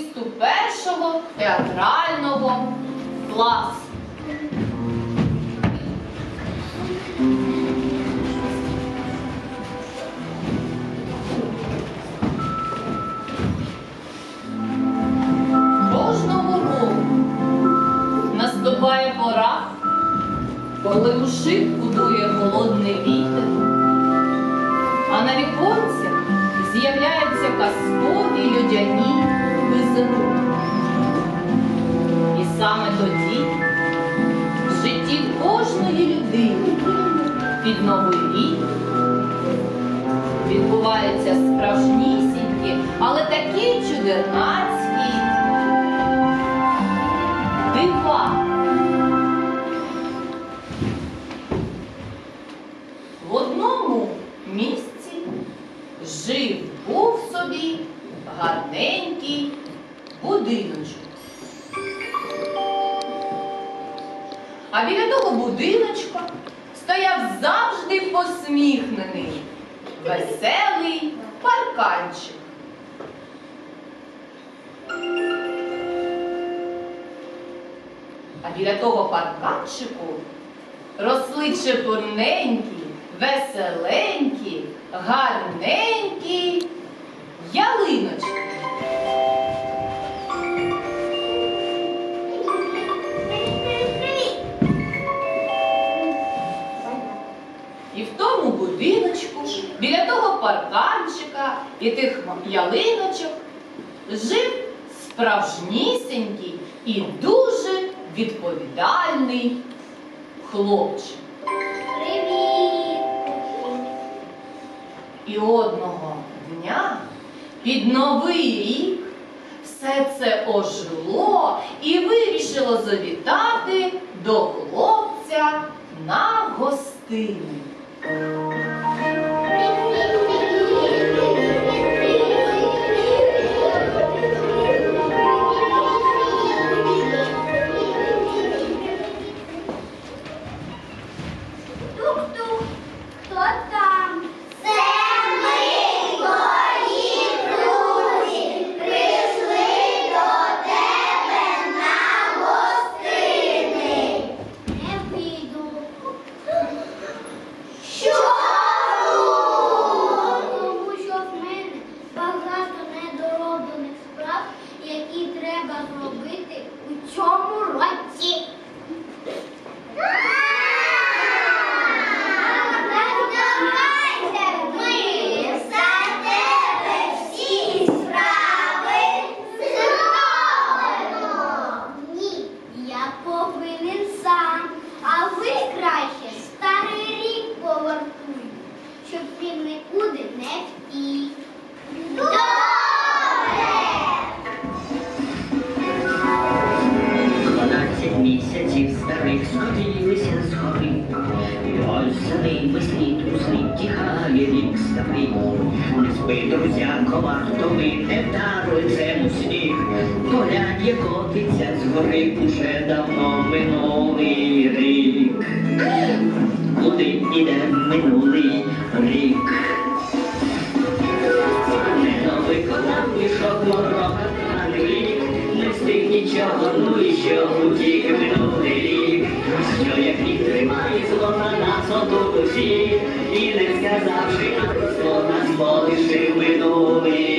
свисту першого театрального класу. Кожного року наступає пора, коли у шибку дує холодний вітер, а на віконцях з'являються казкові людяні під новий рік відбуваються справжнісінькі, але такі чудернацькі дива. В одному місці жив був собі гарненький будиночок. А біля того будиночка стояв завжди посміхнений, веселий парканчик. А біля того парканчику росли чепурненькі, веселенькі, гарненькі ялиночки. І тих ялиночок жив справжнісінький і дуже відповідальний хлопчик. Привіт! І одного дня під новий рік все це ожило і вирішило завітати до хлопця на гостини. Місяців старих скотилися з гори. І ось за ними слід у слід тікає рік старий. Не спи, друзяко, варто ми не вдаруйцем у сніг. Як котиться з гори уже давно минулий рік. Куди іде минулий рік? Не виконав мішок ворога не встиг нічого, ну і що утік зло нас отут усіх, і не сказавши зло, нас полишив минулий